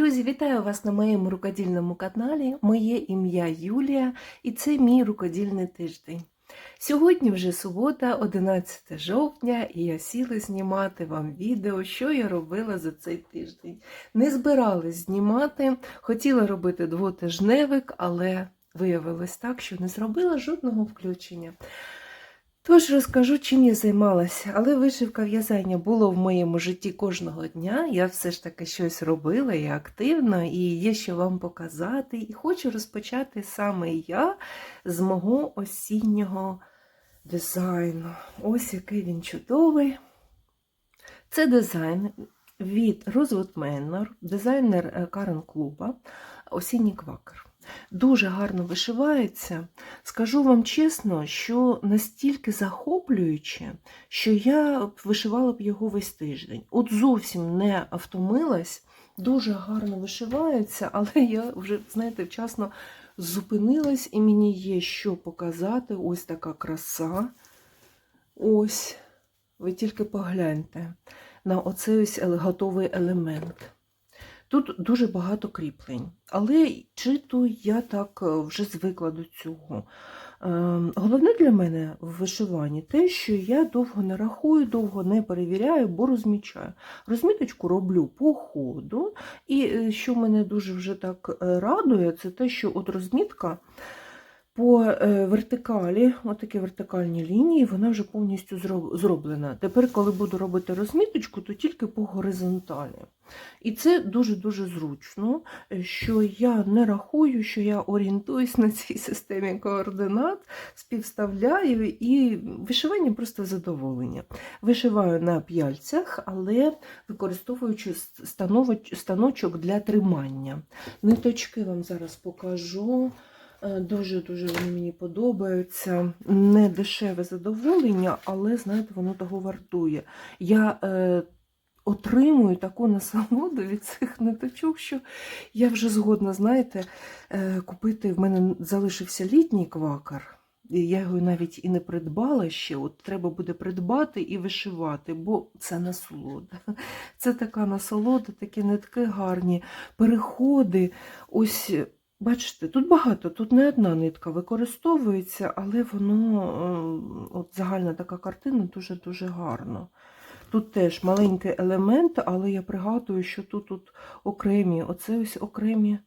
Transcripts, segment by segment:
Друзі, вітаю вас на моєму рукодільному каналі. Моє ім'я Юлія і це мій рукодільний тиждень. Сьогодні вже субота, 11 жовтня, і я сіла знімати вам відео, що я робила за цей тиждень. Не збиралась знімати, хотіла робити двотижневик, але виявилось так, що не зробила жодного включення. Тож розкажу, чим я займалася, але вишивка в'язання було в моєму житті кожного дня. Я все ж таки щось робила і активно, і є що вам показати. І хочу розпочати саме я з мого осіннього дизайну. Ось який він чудовий. Це дизайн від Rosewood Manor, дизайнер е, Карен Клуба, осінній квакер. Дуже гарно вишивається. Скажу вам чесно, що настільки захоплююче, що я вишивала б його весь тиждень. От зовсім не втомилась, дуже гарно вишивається, але я вже, знаєте, вчасно зупинилась і мені є що показати. Ось така краса. Ось, ви тільки погляньте на оцей ось готовий елемент. Тут дуже багато кріплень, але чи то я так е, вже звикла до цього. Ем, Головне для мене в вишиванні те, що я довго не рахую, довго не перевіряю, бо розмічаю. Розміточку роблю по ходу, і е, що мене дуже вже так е, радує, це те, що от розмітка по вертикалі, отакі вертикальні лінії, вона вже повністю зроблена. Тепер, коли буду робити розміточку, то тільки по горизонталі. І це дуже-дуже зручно, що я не рахую, що я орієнтуюсь на цій системі координат, співставляю і вишивання просто задоволення. Вишиваю на п'яльцях, але використовуючи станочок для тримання. Ниточки вам зараз покажу. Е, Дуже-дуже вони мені подобаються. Не дешеве задоволення, але, знаєте, воно того вартує. Я е, отримую таку насолоду від цих ниточок, що я вже згодна, знаєте, е, купити. В мене залишився літній квакар. Я його навіть і не придбала ще. От треба буде придбати і вишивати, бо це насолода. Це така насолода, такі нитки гарні, переходи. Ось Бачите, тут багато, тут не одна нитка використовується, але воно, е, от загальна така картина дуже-дуже гарна. Тут теж маленький елемент, але я пригадую, що тут, тут окремі, оце ось окремі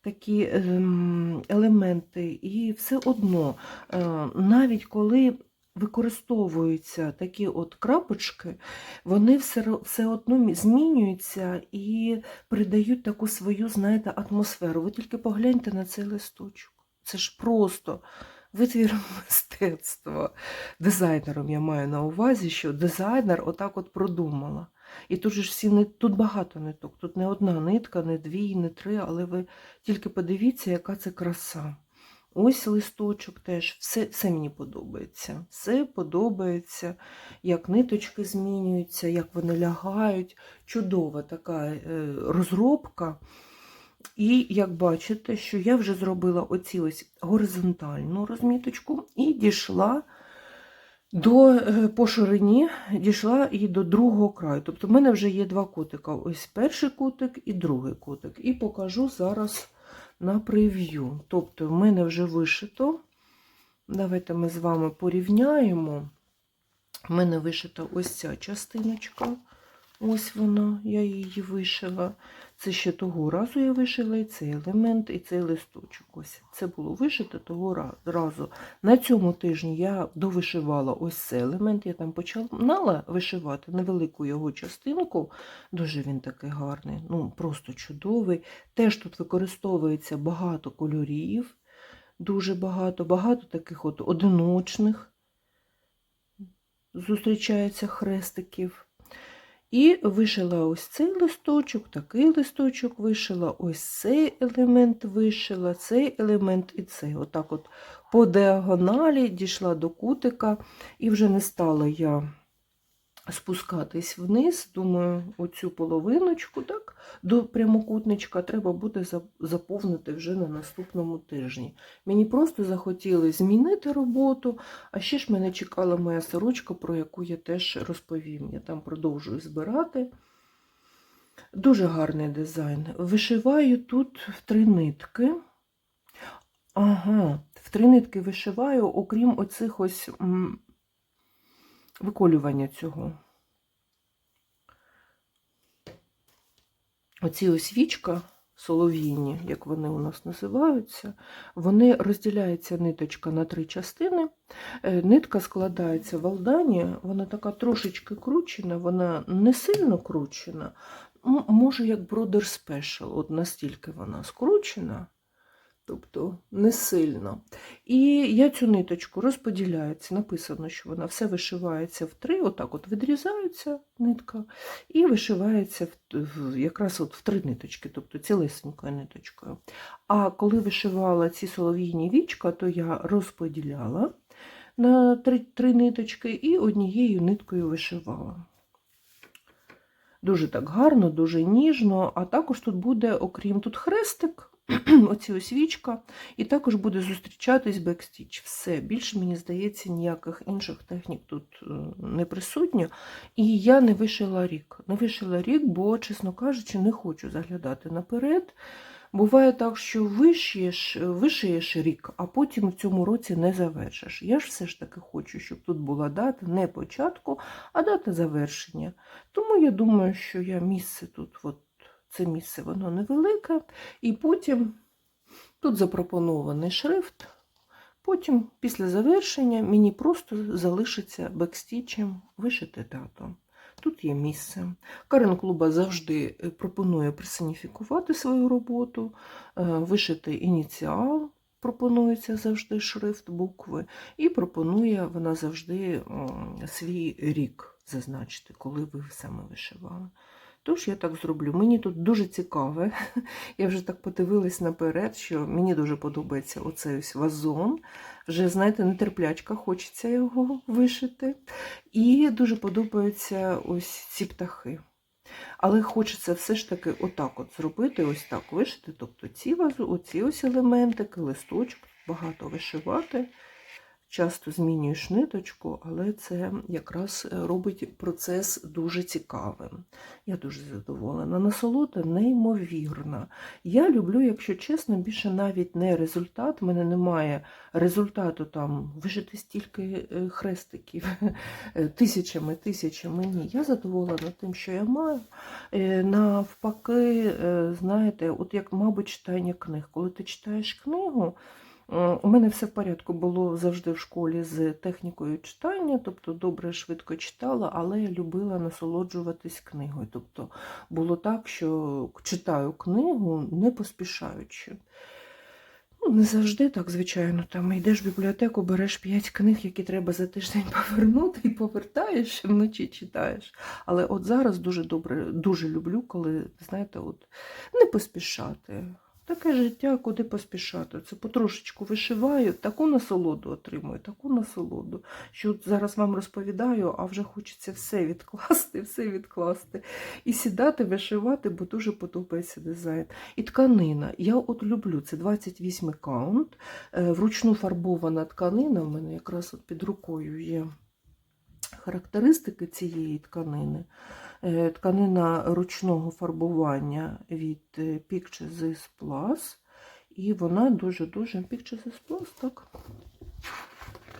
такі ем, елементи. І все одно, е, навіть коли використовуються такі от крапочки, вони все, все одно змінюються і придають таку свою, знаєте, атмосферу. Ви тільки погляньте на цей листочок. Це ж просто витвір мистецтва. Дизайнером я маю на увазі, що дизайнер отак от продумала. І тут же ж всі нит... тут багато ниток. Тут не одна нитка, не дві, не три, але ви тільки подивіться, яка це краса. Ось листочок теж, все, все мені подобається. Все подобається, як ниточки змінюються, як вони лягають. Чудова така е, розробка. І як бачите, що я вже зробила оці ось горизонтальну розміточку і дійшла до е, по ширині, дійшла і до другого краю. Тобто в мене вже є два кутика. Ось перший кутик і другий кутик. І покажу зараз на прев'ю. Тобто в мене вже вишито. Давайте ми з вами порівняємо. В мене вишита ось ця частиночка. Ось вона, я її вишила. Це ще того разу я вишила і цей елемент, і цей листочок. Ось це було вишито того разу. На цьому тижні я довишивала ось цей елемент. Я там починала вишивати невелику його частинку. Дуже він такий гарний, ну просто чудовий. Теж тут використовується багато кольорів, дуже багато, багато таких от одиночних зустрічається хрестиків. І вишила ось цей листочок, такий листочок вишила, ось цей елемент вишила, цей елемент і цей. Отак от по діагоналі дійшла до кутика, і вже не стала я спускатись вниз. Думаю, оцю половиночку, так, до прямокутничка треба буде заповнити вже на наступному тижні. Мені просто захотіли змінити роботу, а ще ж мене чекала моя сорочка, про яку я теж розповім. Я там продовжую збирати. Дуже гарний дизайн. Вишиваю тут в три нитки. Ага, в три нитки вишиваю, окрім оцих ось виколювання цього. Оці ось вічка солов'їні, як вони у нас називаються, вони розділяється ниточка на три частини. Е, Нитка складається в алдані, вона така трошечки кручена, вона не сильно кручена, може як Brother Special, от настільки вона скручена, тобто не сильно. І я цю ниточку розподіляю, це написано, що вона все вишивається в три, отак от відрізається нитка, і вишивається в- якраз от в три ниточки, тобто цілесенькою ниточкою. А коли вишивала ці солов'їні вічка, то я розподіляла на три, три ниточки і однією ниткою вишивала. Дуже так гарно, дуже ніжно, а також тут буде, окрім тут хрестик, оці ось вічка, і також буде зустрічатись бекстіч. Все, більше, мені здається, ніяких інших технік тут е, не присутньо. І я не вишила рік. Не вишила рік, бо, чесно кажучи, не хочу заглядати наперед. Буває так, що вишиєш, вишиєш рік, а потім в цьому році не завершиш. Я ж все ж таки хочу, щоб тут була дата не початку, а дата завершення. Тому я думаю, що я місце тут, от це місце, воно невелике, і потім тут запропонований шрифт. Потім, після завершення, мені просто залишиться бекстічем вишити дату. Тут є місце. Карен Клуба завжди е, пропонує персоніфікувати свою роботу, е, вишити ініціал, пропонується завжди шрифт букви, і пропонує вона завжди свій рік зазначити, коли ви саме вишивали. Тож я так зроблю. Мені тут дуже цікаве. Я вже так подивилась наперед, що мені дуже подобається оцей ось вазон. Вже, знаєте, нетерплячка, хочеться його вишити. І дуже подобаються ось ці птахи. Але хочеться все ж таки отак от зробити, ось так вишити. Тобто ці вазу, оці ось елементики, листочок, багато вишивати. Часто змінюєш ниточку, але це якраз е, робить процес дуже цікавим. Я дуже задоволена. Насолода неймовірна. Я люблю, якщо чесно, більше навіть не результат. У мене немає результату там вижити стільки е, хрестиків е, тисячами, тисячами. Ні. Я задоволена тим, що я маю. Навпаки, знаєте, от як, мабуть, читання книг. Коли ти читаєш книгу, У мене все в порядку було завжди в школі з технікою читання, тобто добре, швидко читала, але я любила насолоджуватись книгою. Тобто було так, що читаю книгу не поспішаючи. Ну, не завжди так, звичайно. Там йдеш в бібліотеку, береш п'ять книг, які треба за тиждень повернути, і повертаєш і вночі читаєш. Але от зараз дуже добре, дуже люблю, коли, знаєте, от не поспішати. Таке життя, куди поспішати. Це потрошечку вишиваю, таку насолоду отримую, таку насолоду, що зараз вам розповідаю, а вже хочеться все відкласти, все відкласти. І сідати, вишивати, бо дуже подобається дизайн. І тканина. Я от люблю, це 28 каунт, е, вручну фарбована тканина, в мене якраз от під рукою є характеристики цієї тканини. Е, Тканина ручного фарбування від е, Pictures Plus. І вона дуже-дуже Pictures Plus, так.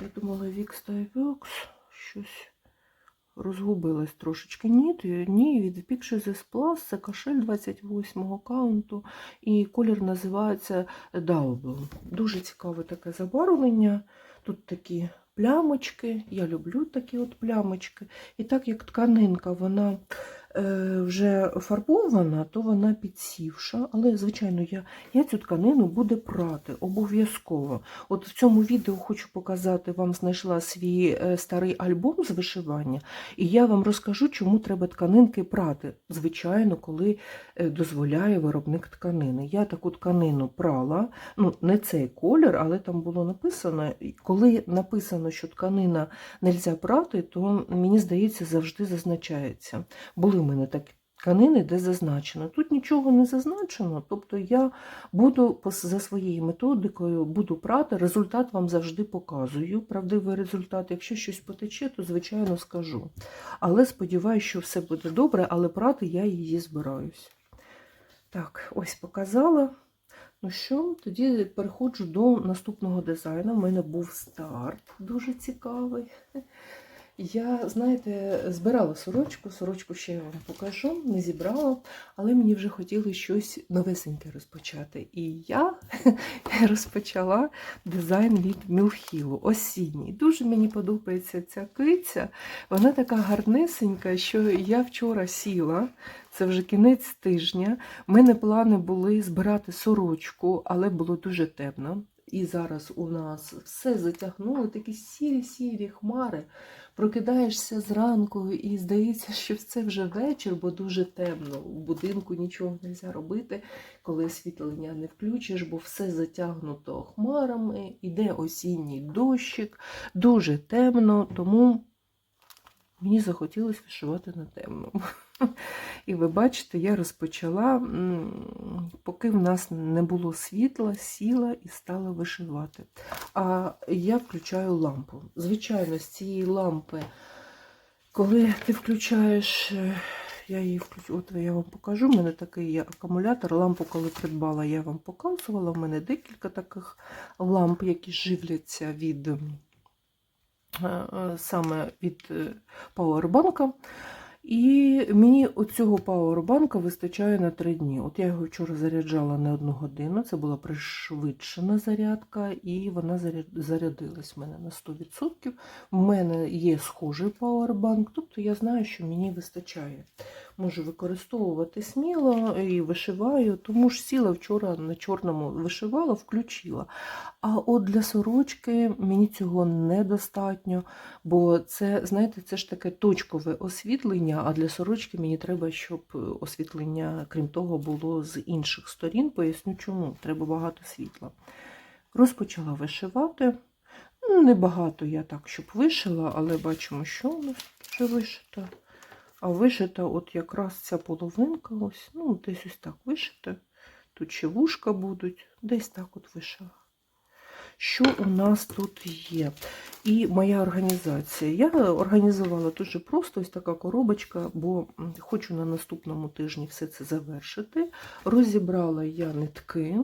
Я думала, Vix та Vox щось розгубилась трошечки. Ні, ні, від Pictures Plus це кашель 28-го каунту, і колір називається Double. Дуже цікаве таке забарвлення. Тут такі плямочки. Я люблю такі от плямочки. І так як тканинка, вона вже фарбована, то вона підсівша. Але, звичайно, я, я цю тканину буду прати обов'язково. От в цьому відео хочу показати, вам знайшла свій е, старий альбом з вишивання, і я вам розкажу, чому треба тканинки прати. Звичайно, коли е, дозволяє виробник тканини. Я таку тканину прала, ну не цей колір, але там було написано, коли написано, що тканина не можна прати, то мені здається, завжди зазначається. Були в мене такі тканини, де зазначено. Тут нічого не зазначено, тобто я буду за своєю методикою буду прати, результат вам завжди показую. Правдивий результат. Якщо щось потече, то звичайно скажу. Але сподіваюся, що все буде добре, але прати я її збираюсь. Так, ось показала. Ну що, тоді переходжу до наступного дизайну. У мене був старт дуже цікавий. Я, знаєте, збирала сорочку, сорочку ще я вам покажу, не зібрала, але мені вже хотілося щось новесеньке розпочати. І я розпочала дизайн від Мілхілу, осінній. Дуже мені подобається ця киця. Вона така гарнесенька, що я вчора сіла, це вже кінець тижня. У мене плани були збирати сорочку, але було дуже темно. І зараз у нас все затягнуло, такі сірі-сірі хмари. Прокидаєшся зранку і здається, що це вже вечір, бо дуже темно. У будинку нічого не можна робити, коли освітлення не включиш, бо все затягнуто хмарами, іде осінній дощик, дуже темно, тому мені захотілося вишивати на темному. І ви бачите, я розпочала, поки в нас не було світла, сіла і стала вишивати. А я включаю лампу. Звичайно, з цієї лампи, коли ти включаєш, е, я її включу, от я вам покажу, у мене такий є акумулятор. Лампу, коли придбала, я вам показувала. У мене декілька таких ламп, які живляться від саме від е, пауербанка. І мені оцього пауербанка вистачає на три дні. От я його вчора заряджала не одну годину, це була пришвидшена зарядка, і вона заряд- зарядилась в мене на 100%. У мене є схожий пауербанк, тобто я знаю, що мені вистачає. Можу використовувати сміло і вишиваю, тому ж сіла вчора на чорному вишивала, включила. А от для сорочки мені цього недостатньо. Бо це, знаєте, це ж таке точкове освітлення, а для сорочки мені треба, щоб освітлення, крім того, було з інших сторін. Поясню чому. Треба багато світла. Розпочала вишивати. Ну, Небагато я так, щоб вишила, але бачимо, що у нас вже вишито. А вишита от якраз ця половинка, ось, ну, десь ось так вишита. Тут ще вушка будуть, десь так от вишила. Що у нас тут є? І моя організація. Я організувала дуже просто ось така коробочка, бо хочу на наступному тижні все це завершити. Розібрала я нитки.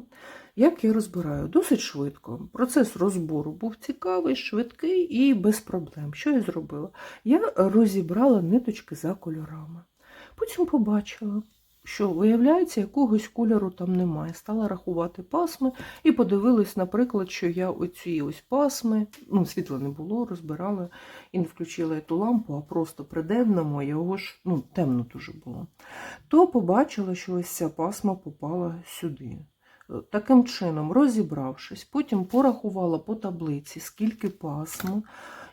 Як я розбираю? Досить швидко. Процес розбору був цікавий, швидкий і без проблем. Що я зробила? Я розібрала ниточки за кольорами. Потім побачила, що виявляється, якогось кольору там немає. Стала рахувати пасми і подивилась, наприклад, що я оці ось пасми, ну, світла не було, розбирала і не включила ту лампу, а просто при денному, його ж ну, темно дуже було. То побачила, що ось ця пасма попала сюди. Е, Таким чином, розібравшись, потім порахувала по таблиці, скільки пасм,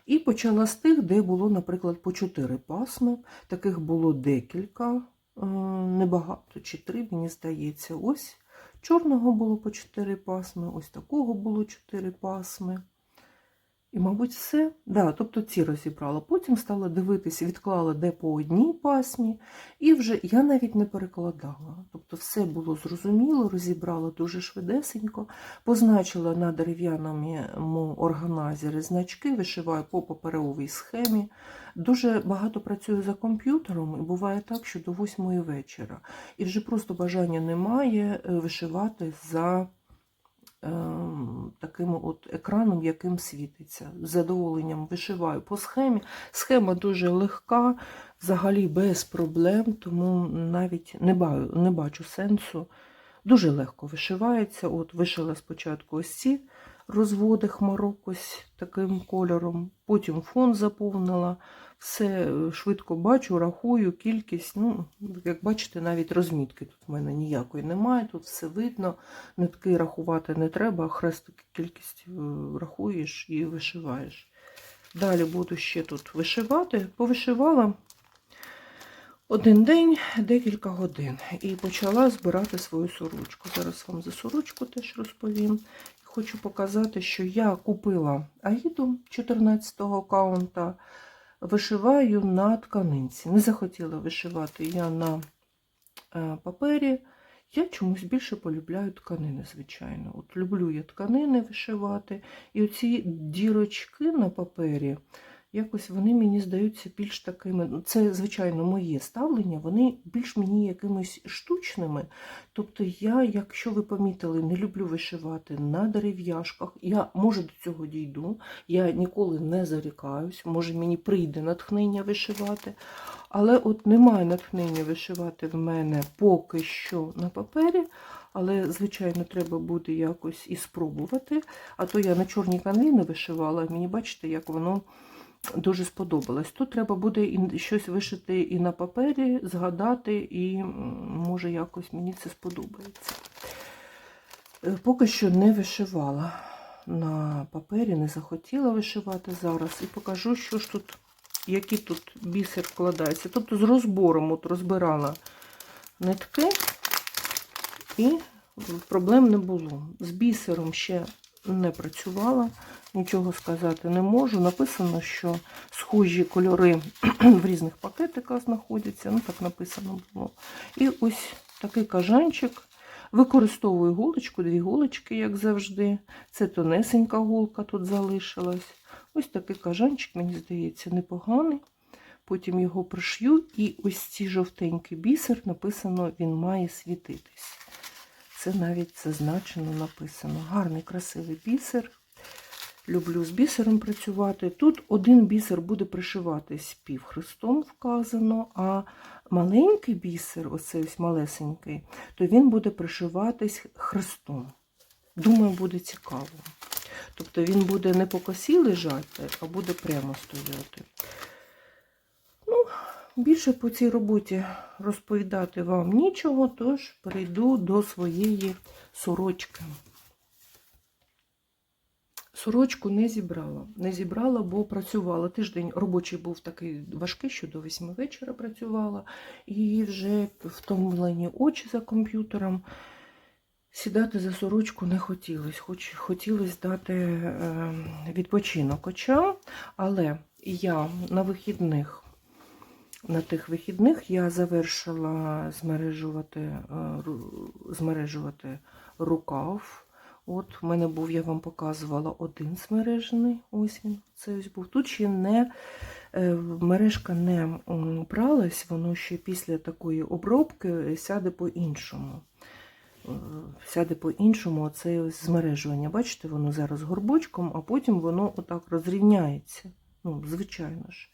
і почала з тих, де було, наприклад, по 4 пасми. Таких було декілька, небагато, чи три, мені здається. Ось чорного було по 4 пасми, ось такого було 4 пасми. І, мабуть, все. Да, тобто ці розібрала. Потім стала дивитися, відклала де по одній пасмі, і вже я навіть не перекладала. Тобто все було зрозуміло, розібрала дуже швидесенько, позначила на дерев'яному органайзері значки, вишиваю по паперовій схемі. Дуже багато працюю за комп'ютером, і буває так, що до восьмої вечора. І вже просто бажання немає е, вишивати за таким от екраном, яким світиться. З задоволенням вишиваю по схемі. Схема дуже легка, взагалі без проблем, тому навіть не бачу, не бачу сенсу. Дуже легко вишивається. От вишила спочатку ось ці розводи хмарок ось таким кольором, потім фон заповнила. Все е, швидко бачу, рахую кількість. Ну, як бачите, навіть розмітки тут в мене ніякої немає, тут все видно. Нитки рахувати не треба, хрестики кількість е, рахуєш і вишиваєш. Далі буду ще тут вишивати. Повишивала один день, декілька годин. І почала збирати свою сорочку. Зараз вам за сорочку теж розповім. Хочу показати, що я купила Аїду 14-го каунта, вишиваю на тканинці. Не захотіла вишивати я на е, папері. Я чомусь більше полюбляю тканини, звичайно. От люблю я тканини вишивати. І оці дірочки на папері, якось вони мені здаються більш такими. ну, Це, звичайно, моє ставлення, вони більш мені якимись штучними. Тобто, я, якщо ви помітили, не люблю вишивати на дерев'яшках. Я може до цього дійду. Я ніколи не зарікаюсь, може мені прийде натхнення вишивати. Але от немає натхнення вишивати в мене поки що на папері. Але, звичайно, треба буде якось і спробувати. А то я на чорній канві вишивала, мені бачите, як воно дуже сподобалось. Тут треба буде щось вишити і на папері, згадати, і може якось мені це сподобається. Е, Поки що не вишивала на папері, не захотіла вишивати зараз. І покажу, що ж тут, який тут бісер вкладається. Тобто з розбором от розбирала нитки, і проблем не було. З бісером ще не працювала, нічого сказати не можу. Написано, що схожі кольори в різних пакетиках знаходяться. Ну, так написано було. І ось такий кажанчик. Використовую голочку, дві голочки, як завжди. Це тонесенька голка тут залишилась. Ось такий кажанчик, мені здається, непоганий. Потім його пришью, і ось ці жовтенький бісер написано, він має світитись. Це навіть зазначено написано. Гарний, красивий бісер. Люблю з бісером працювати. Тут один бісер буде пришиватись півхрестом вказано, а маленький бісер, оцей ось малесенький, то він буде пришиватись хрестом. Думаю, буде цікаво. Тобто він буде не по косі лежати, а буде прямо стояти. Ну, більше по цій роботі розповідати вам нічого, тож перейду до своєї сорочки. Сорочку не зібрала. Не зібрала, бо працювала. Тиждень робочий був такий важкий, що до 8 вечора працювала, і вже втомлені очі за комп'ютером. Сідати за сорочку не хотілося, хоч хотілося дати е, відпочинок очам, але я на вихідних, на тих вихідних я завершила змережувати, е, змережувати рукав. От в мене був, я вам показувала один змережений. Ось він. Це ось був. Тут ще не е, мережка не м, пралась, воно ще після такої обробки сяде по-іншому. Е, Сяде по-іншому оце ось змережування. Бачите, воно зараз горбочком, а потім воно отак розрівняється. Ну, звичайно ж.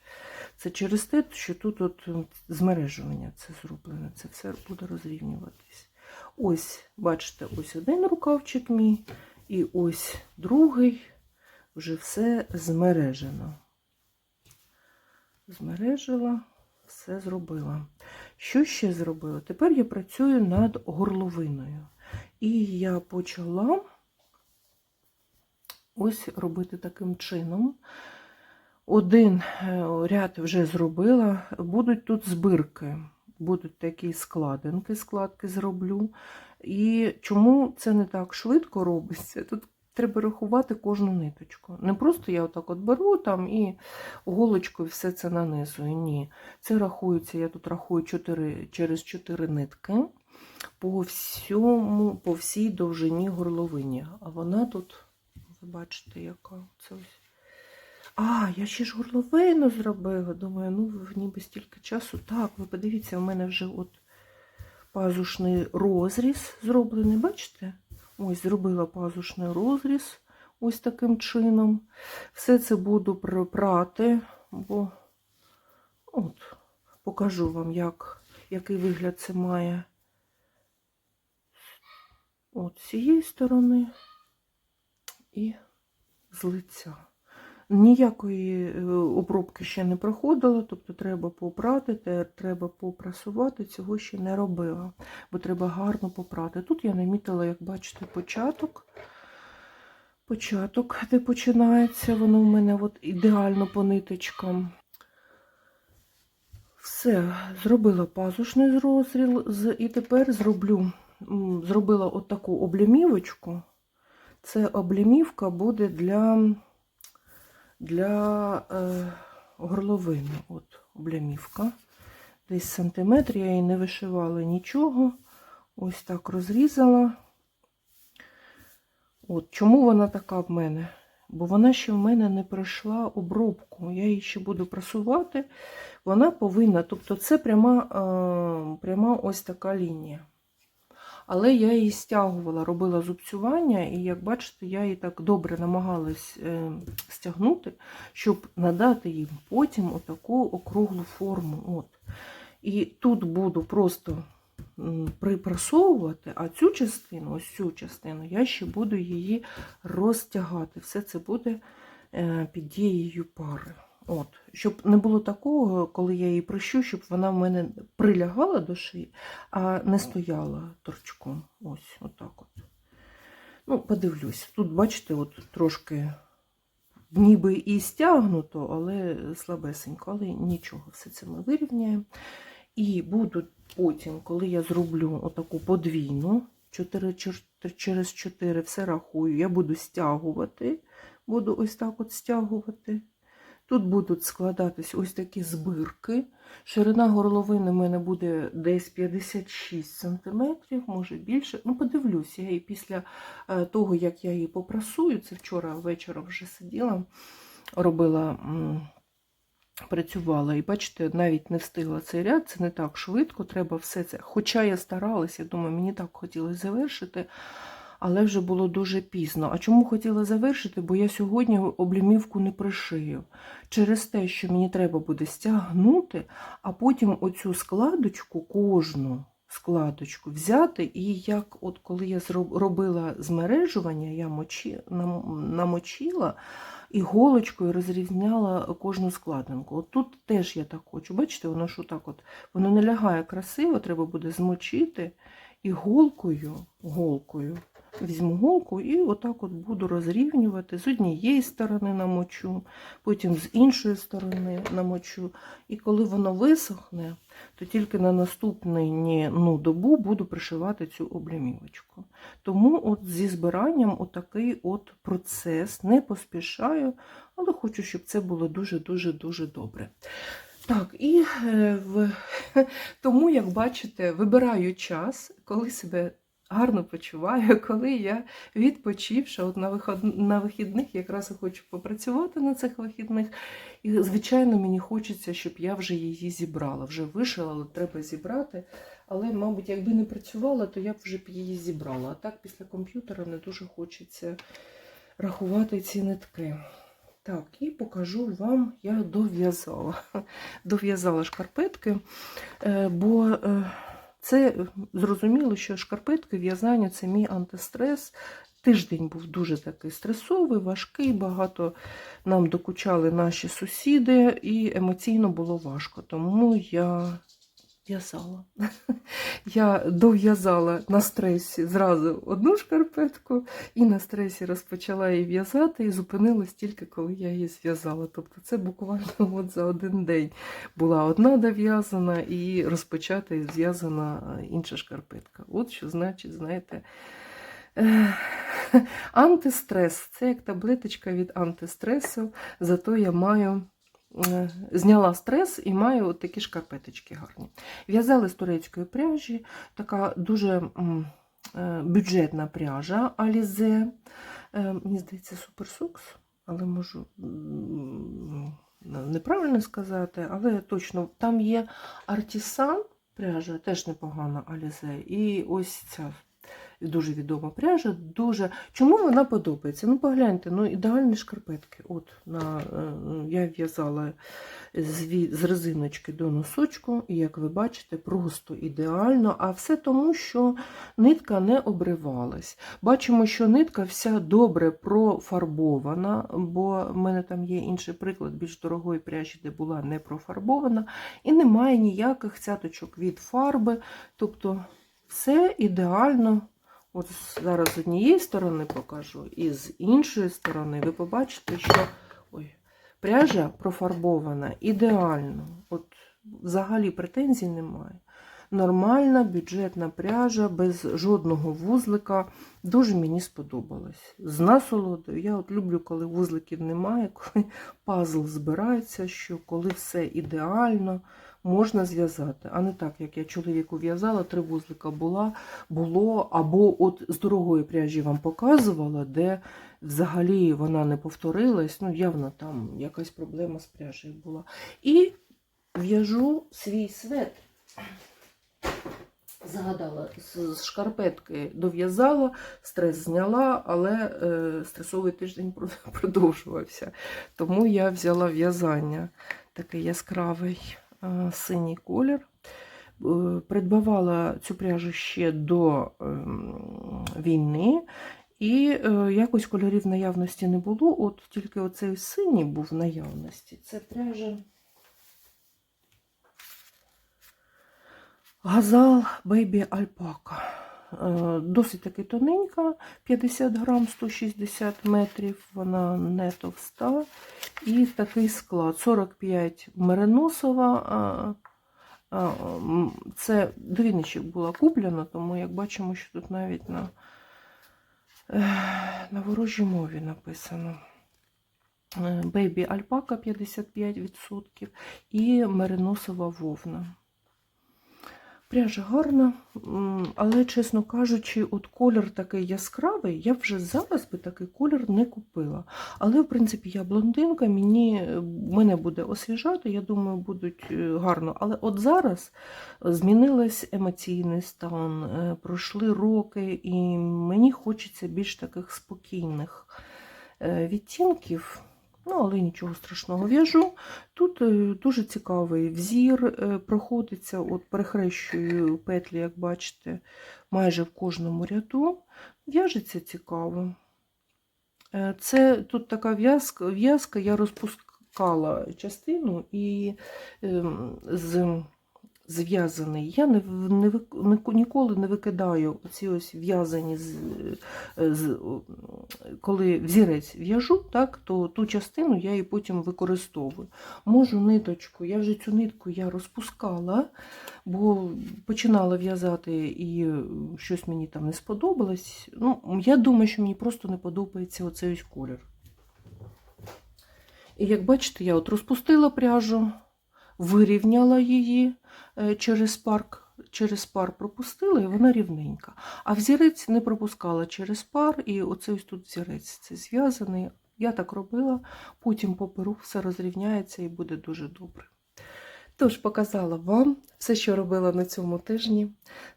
Це через те, що тут от змережування це зроблено, це все буде розрівнюватись. Ось, бачите, ось один рукавчик мій, і ось другий. Вже все змережено. Змережила, все зробила. Що ще зробила? Тепер я працюю над горловиною. І я почала ось робити таким чином. Один е, ряд вже зробила. Будуть тут збирки, будуть такі складинки, складки зроблю. І чому це не так швидко робиться? Тут треба рахувати кожну ниточку. Не просто я отак от беру там і голочкою все це нанизую. Ні. Це рахується, я тут рахую 4, через 4 нитки по всьому, по всій довжині горловині. А вона тут, ви бачите, яка це ось. А, я ще ж горловину зробила. Думаю, ну ніби стільки часу. Так, ви подивіться, у мене вже от пазушний розріз зроблений, бачите? Ось зробила пазушний розріз ось таким чином. Все це буду пр- прати, бо от, покажу вам, як, який вигляд це має. От з цієї сторони і з лиця. Ніякої е, обробки ще не проходила, тобто треба попрати, треба попрасувати, цього ще не робила, бо треба гарно попрати. Тут я намітила, як бачите, початок. Початок, де починається, воно в мене от ідеально по ниточкам. Все, зробила пазушний розріл, і тепер зроблю, зробила отаку облямівочку. Це облямівка буде для для е, горловини. От облямівка. десь сантиметр, я її не вишивала нічого. Ось так розрізала. От, чому вона така в мене? Бо вона ще в мене не пройшла обробку. Я її ще буду прасувати. Вона повинна, тобто це пряма, е, пряма ось така лінія. Але я її стягувала, робила зубцювання, і як бачите, я її так добре намагалась е, стягнути, щоб надати їм потім отаку округлу форму. От. І тут буду просто припрасовувати, а цю частину, ось цю частину, я ще буду її розтягати. Все це буде е, під дією пари. От. Щоб не було такого, коли я її прищу, щоб вона в мене прилягала до шиї, а не стояла торчком. Ось, отак от. Ну, подивлюсь. Тут, бачите, от трошки ніби і стягнуто, але слабесенько, але нічого, все це ми вирівняємо. І буду потім, коли я зроблю отаку подвійну, 4 через 4, все рахую, я буду стягувати, буду ось так от стягувати. Тут будуть складатись ось такі збирки. Ширина горловини в мене буде десь 56 см, може більше. Ну, подивлюся, я її після е, того, як я її попрасую, це вчора вечором вже сиділа, робила, працювала. І бачите, навіть не встигла цей ряд, це не так швидко, треба все це. Хоча я старалася, я думаю, мені так хотілося завершити. Але вже було дуже пізно. А чому хотіла завершити? Бо я сьогодні облімівку не пришию. Через те, що мені треба буде стягнути, а потім оцю складочку, кожну складочку взяти, і як от коли я робила змережування, я мочі, нам- намочила іголочкою розрізняла кожну складинку. От тут теж я так хочу. Бачите, воно що так от, воно не лягає красиво, треба буде змочити і голкою, голкою візьму голку і отак от буду розрівнювати. З однієї сторони намочу, потім з іншої сторони намочу. І коли воно висохне, то тільки на наступну ну, добу буду пришивати цю облямівочку. Тому от зі збиранням отакий от процес. Не поспішаю, але хочу, щоб це було дуже-дуже-дуже добре. Так, і е, в... тому, як бачите, вибираю час, коли себе гарно почуваю, коли я відпочивша, от на, виход... на вихідних якраз і хочу попрацювати на цих вихідних. І, звичайно, мені хочеться, щоб я вже її зібрала. Вже вишила, але треба зібрати. Але, мабуть, якби не працювала, то я б вже б її зібрала. А так після комп'ютера не дуже хочеться рахувати ці нитки. Так, і покажу вам, я дов'язала. Дов'язала шкарпетки, е, бо е, це зрозуміло, що шкарпетки, в'язання це мій антистрес. Тиждень був дуже такий стресовий, важкий, багато нам докучали наші сусіди, і емоційно було важко. Тому я в'язала. Я дов'язала на стресі зразу одну шкарпетку, і на стресі розпочала її в'язати, і зупинилась тільки коли я її зв'язала. Тобто це буквально от за один день була одна дов'язана і розпочата і зв'язана інша шкарпетка. От що значить, знаєте. Антистрес це як таблеточка від антистресу, зато я маю зняла стрес і маю от такі шкарпеточки гарні. В'язали з турецької пряжі, така дуже е, бюджетна пряжа Alize. Е, Мені здається, суперсукс, але можу неправильно сказати, але точно там є артісан пряжа, теж непогана Alize. І ось ця дуже відома пряжа. Дуже... Чому вона подобається? Ну, погляньте, ну ідеальні шкарпетки. От на, е, Я в'язала з, з резиночки до носочку, і як ви бачите, просто ідеально. А все тому, що нитка не обривалась. Бачимо, що нитка вся добре профарбована, бо в мене там є інший приклад більш дорогої пряжі, де була не профарбована, і немає ніяких цяточок від фарби. Тобто все ідеально. От зараз з однієї сторони покажу, і з іншої сторони ви побачите, що ой, пряжа профарбована ідеально. От взагалі претензій немає. Нормальна бюджетна пряжа, без жодного вузлика. Дуже мені сподобалось. З насолодою. Я от люблю, коли вузликів немає, коли пазл збирається, що коли все ідеально. Можна зв'язати. А не так, як я чоловіку в'язала, три вузлика була, було, або от з дорогої пряжі вам показувала, де взагалі вона не повторилась. Ну, явно там якась проблема з пряжею була. І в'яжу свій свет. Згадала, з шкарпетки дов'язала, стрес зняла, але е, стресовий тиждень продовжувався. Тому я взяла в'язання такий яскравий синій колір. Е, Придбавала цю пряжу ще до ем, війни, і е, якось кольорів наявності не було. От тільки оцей синій був в наявності. Це пряжа. Газал Бейбі Альпака. Е, Досить таки тоненька, 50 грам, 160 метрів, вона не товста. І такий склад 45 мериносова. Це до Вінничок була куплена, тому як бачимо, що тут навіть на, е, на ворожій мові написано. Бейбі Альпака 55% і мериносова вовна. Пряжа гарна, але, чесно кажучи, от колір такий яскравий, я вже зараз би такий колір не купила. Але, в принципі, я блондинка, мені, мене буде освіжати, я думаю, будуть е, гарно. Але от зараз змінилась емоційний стан, е, пройшли роки, і мені хочеться більш таких спокійних е, відтінків. Ну, але нічого страшного в'яжу. Тут е, дуже цікавий взір, е, проходиться, от перехрещую петлі, як бачите, майже в кожному ряду. В'яжеться цікаво. Е, Це тут така в'язка, в'язка, я розпускала частину і ем, з зв'язаний. Я не, не, не- ніколи не викидаю ці ось в'язані, з, е, з, коли взірець в'яжу, так, то ту частину я і потім використовую. Можу ниточку, я вже цю нитку я розпускала, бо починала в'язати і щось мені там не сподобалось. Ну, я думаю, що мені просто не подобається оцей ось колір. І як бачите, я от розпустила пряжу, вирівняла її е, через парк. Через пар пропустила, і вона рівненька. А взірець не пропускала через пар, і оцей тут взірець це зв'язаний. Я так робила, потім по перу все розрівняється і буде дуже добре. Тож, показала вам все, що робила на цьому тижні.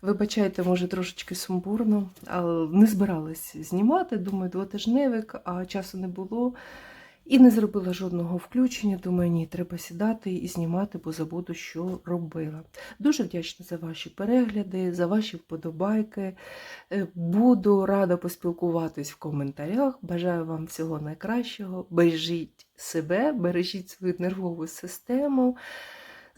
Вибачайте, може, трошечки сумбурно, але не збиралась знімати. Думаю, двотижневик, а часу не було. І не зробила жодного включення. Думаю, ні, треба сідати і знімати, бо забуду, що робила. Дуже вдячна за ваші перегляди, за ваші вподобайки. Е, Буду рада поспілкуватись в коментарях. Бажаю вам всього найкращого. Бережіть себе, бережіть свою нервову систему.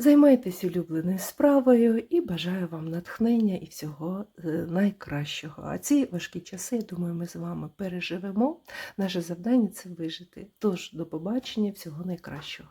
Займайтесь улюбленою справою і бажаю вам натхнення і всього е, найкращого. А ці важкі часи, я думаю, ми з вами переживемо. Наше завдання це вижити. Тож, до побачення, всього найкращого.